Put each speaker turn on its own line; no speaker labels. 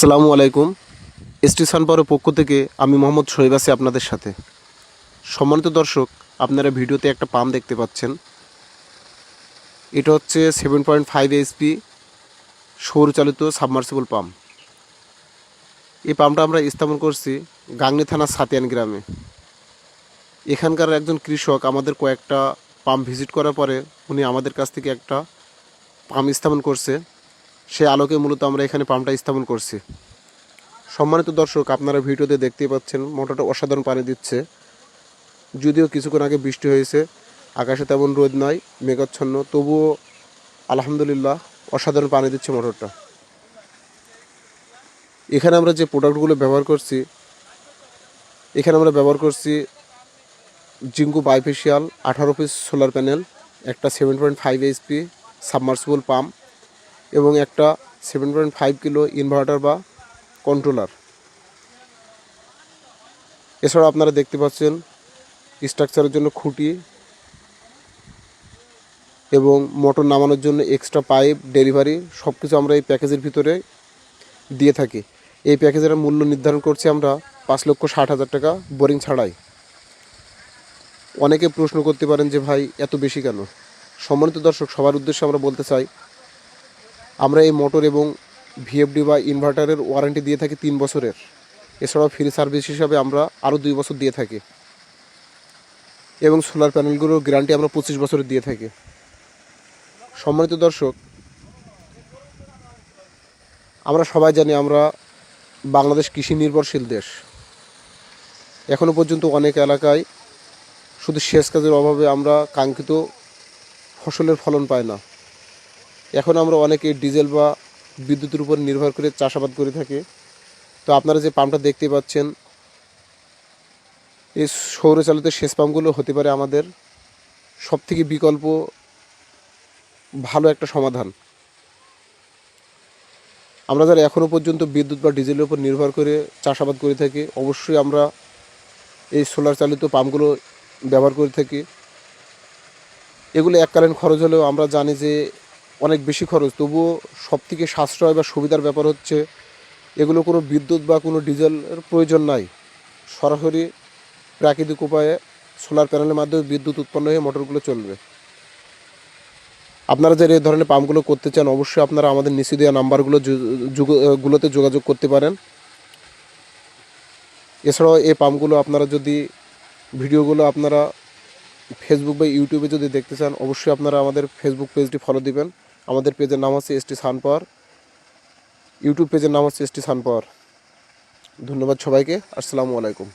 আসসালামু আলাইকুম। এসটি সানপাওয়ারের পক্ষ থেকে আমি মোহাম্মদ শহীব আছি আপনাদের সাথে। সম্মানিত দর্শক, আপনারা ভিডিওতে একটা পাম্প দেখতে পাচ্ছেন। এটা হচ্ছে সেভেন পয়েন্ট ফাইভ এইচপি সৌরচালিত সাবমার্সিবল পাম্প এই পাম্পটা আমরা স্থাপন করছি গাংনি থানার সাতিয়ান গ্রামে। এখানকার একজন কৃষক আমাদের কয়েকটা পাম্প ভিজিট করার পরে উনি আমাদের কাছ থেকে একটা পাম্প স্থাপন করছে। সে আলোকে মূলত আমরা এখানে পাম্পটা স্থাপন করছি। সম্মানিত দর্শক, আপনারা ভিডিওতে দেখতেই পাচ্ছেন, মোটরটা অসাধারণ পানি দিচ্ছে। যদিও কিছুক্ষণ আগে বৃষ্টি হয়েছে, আকাশে তেমন রোদ নয় মেঘাচ্ছন্ন, তবুও আলহামদুলিল্লাহ অসাধারণ পানি দিচ্ছে মোটরটা। এখানে আমরা যে প্রোডাক্টগুলো ব্যবহার করছি, এখানে আমরা ব্যবহার করছি জিঙ্কু বাইফেশিয়াল আঠারো পিস সোলার প্যানেল, একটা seven point five HP submersible pump এবং একটা seven point five kilo inverter বা কন্ট্রোলার এছাড়াও আপনারা দেখতে পাচ্ছেন স্ট্রাকচারের জন্য খুঁটি এবং মোটর নামানোর জন্য এক্সট্রা পাইপ ডেলিভারি সব কিছু আমরা এই প্যাকেজের ভিতরে দিয়ে থাকি। এই প্যাকেজের মূল্য নির্ধারণ করছি আমরা পাঁচ লক্ষ ষাট হাজার টাকা বোরিং ছাড়াই। অনেকে প্রশ্ন করতে পারেন যে ভাই, এত বেশি কেন? সম্মানিত দর্শক, সবার উদ্দেশ্যে আমরা বলতে চাই আমরা এই মোটর এবং ভিএফডি বা ইনভার্টারের ওয়ারেন্টি দিয়ে থাকি তিন বছরের। এছাড়াও ফ্রি সার্ভিস হিসাবে আমরা আরও দুই বছর দিয়ে থাকি। এবং সোলার প্যানেলগুলোর গ্যারান্টি আমরা পঁচিশ বছরের দিয়ে থাকি। সম্মানিত দর্শক, আমরা সবাই জানি আমরা বাংলাদেশ কৃষি নির্ভরশীল দেশ। এখনও পর্যন্ত অনেক এলাকায় শুধু সেচ কাজের অভাবে আমরা কাঙ্ক্ষিত ফসলের ফলন পাই না। এখন আমরা অনেকে ডিজেল বা বিদ্যুতের উপর নির্ভর করে চাষাবাদ করে থাকি। তো আপনারা যে পাম্পটা দেখতে পাচ্ছেন, এই সৌরচালিত সেচ পাম্পগুলো হতে পারে আমাদের সবথেকে বিকল্প, ভালো একটা সমাধান। আমরা যারা এখনও পর্যন্ত বিদ্যুৎ বা ডিজেলের উপর নির্ভর করে চাষাবাদ করে থাকি, অবশ্যই আমরা এই সোলার চালিত পাম্পগুলো ব্যবহার করে থাকি। এগুলো এককালীন খরচ হলেও আমরা জানি যে অনেক বেশি খরচ। তবুও সব থেকে সাশ্রয় বা সুবিধার ব্যাপার হচ্ছে, এগুলো কোনো বিদ্যুৎ বা কোনো ডিজেলের প্রয়োজন নাই। সরাসরি প্রাকৃতিক উপায়ে সোলার প্যানেলের মাধ্যমে বিদ্যুৎ উৎপন্ন হয়ে মোটরগুলো চলবে। আপনারা যারা এই ধরনের পাম্পগুলো করতে চান, অবশ্যই আপনারা আমাদের নিচে দেওয়া নাম্বারগুলো গুলোতে যোগাযোগ করতে পারেন। এছাড়াও এই পাম্পগুলো আপনারা যদি, ভিডিওগুলো আপনারা ফেসবুক বা ইউটিউবে যদি দেখতে চান, অবশ্যই আপনারা আমাদের ফেসবুক পেজটি ফলো দিবেন। আমাদের পেজের নাম হচ্ছে এসটি সানপাওয়ার। ইউটিউব পেজের নাম হচ্ছে এস টি সানপাওয়ার। ধন্যবাদ সবাইকে। আসসালামু আলাইকুম।